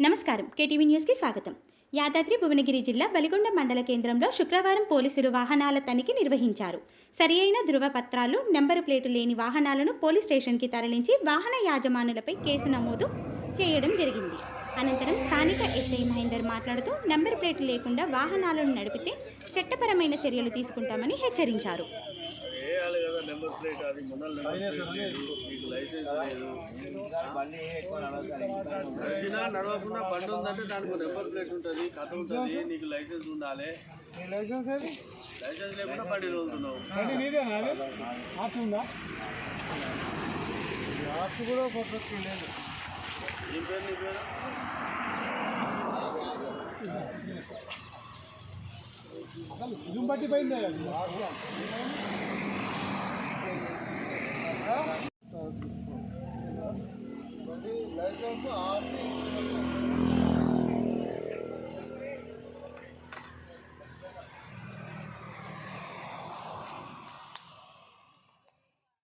నమస్కారం. కేటీవీ న్యూస్కి స్వాగతం. యాదాద్రి భువనగిరి జిల్లా బలిగొండ మండల కేంద్రంలో శుక్రవారం పోలీసులు వాహనాల తనిఖీ నిర్వహించారు. సరియైన ధృవపత్రాలు నెంబరు ప్లేటు లేని వాహనాలను పోలీస్ స్టేషన్కి తరలించి వాహన యాజమానులపై కేసు నమోదు చేయడం జరిగింది. అనంతరం స్థానిక ఎస్ఐ మహేందర్ మాట్లాడుతూ నెంబర్ ప్లేట్ లేకుండా వాహనాలను నడిపితే చట్టపరమైన చర్యలు తీసుకుంటామని హెచ్చరించారు. లైసెన్స్ లేదు. నడిచినా నడవకుండా బండి ఉందంటే దానికి నెంబర్ ప్లేట్ ఉంటుంది కథ ఉంటుంది నీకు లైసెన్స్ ఉండాలి. లైసెన్స్ ఏది? లైసెన్స్ లేకుండా బండి అది? ఆర్సీ ఉందా? ఆర్సీ కూడా పర్ఫెక్ట్ లేదు. ఏం పేరు నీ పేరు? అసలు సిలుం బట్టి పోయిందే అది లైసెన్స్ ఆర్సీ